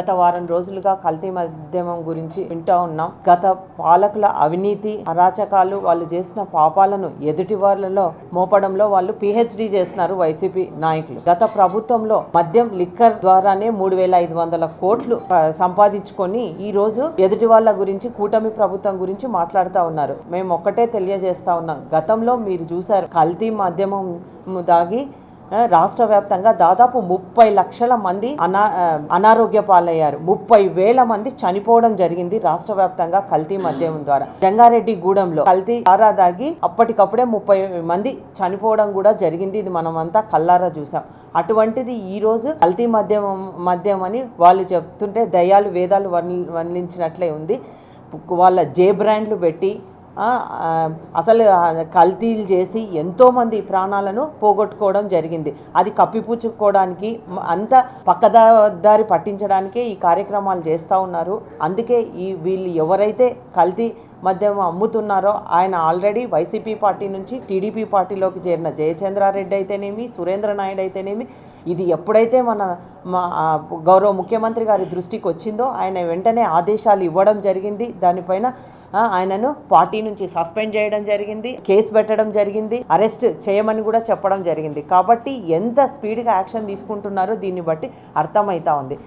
గత వారం రోజులుగా కల్తీ మాధ్యమం గురించి వింటూ ఉన్నాం. గత పాలకుల అవినీతి అరాచకాలు వాళ్ళు చేసిన పాపాలను ఎదుటి వాళ్ళలో మోపడంలో వాళ్ళు పిహెచ్డి చేసినారు వైసీపీ నాయకులు. గత ప్రభుత్వంలో మద్యం లిక్కర్ ద్వారానే మూడు వేల ఐదు వందల కోట్లు సంపాదించుకొని ఈ రోజు ఎదుటి వాళ్ళ గురించి కూటమి ప్రభుత్వం గురించి మాట్లాడుతూ ఉన్నారు. మేము ఒక్కటే తెలియజేస్తా ఉన్నాం. గతంలో మీరు చూసారు కల్తీ మాధ్యమం దాగి రాష్ట్ర వ్యాప్తంగా దాదాపు ముప్పై లక్షల మంది అనా అనారోగ్య పాలయ్యారు. ముప్పై వేల మంది చనిపోవడం జరిగింది రాష్ట్ర వ్యాప్తంగా కల్తీ మద్యం ద్వారా. జంగారెడ్డి గూడెంలో కల్తీ ఆరా దాగి అప్పటికప్పుడే ముప్పై మంది చనిపోవడం కూడా జరిగింది. ఇది మనం అంతా కల్లారా చూసాం. అటువంటిది ఈ రోజు కల్తీ మద్యం మద్యం అని వాళ్ళు చెప్తుంటే దయాలు వేదాలు వర్ణించినట్లే ఉంది. వాళ్ళ జే బ్రాండ్లు పెట్టి అసలు కల్తీలు చేసి ఎంతోమంది ప్రాణాలను పోగొట్టుకోవడం జరిగింది. అది కప్పిపుచ్చుకోవడానికి అంత పక్కదారి పట్టించడానికే ఈ కార్యక్రమాలు చేస్తూ ఉన్నారు. అందుకే ఈ వీళ్ళు ఎవరైతే కల్తీ మద్యం అమ్ముతున్నారో ఆయన ఆల్రెడీ వైసీపీ పార్టీ నుంచి టీడీపీ పార్టీలోకి చేరిన జయచంద్రారెడ్డి అయితేనేమి సురేంద్ర నాయుడు అయితేనేమి ఇది ఎప్పుడైతే మన మా గౌరవ ముఖ్యమంత్రి గారి దృష్టికి వచ్చిందో ఆయన వెంటనే ఆదేశాలు ఇవ్వడం జరిగింది. దానిపైన ఆయనను పార్టీ నుంచి సస్పెండ్ చేయడం జరిగింది కేసు పెట్టడం జరిగింది అరెస్ట్ చేయమని కూడా చెప్పడం జరిగింది. కాబట్టి ఎంత స్పీడ్గా యాక్షన్ తీసుకుంటున్నారో దీన్ని బట్టి అర్థమవుతా ఉంది.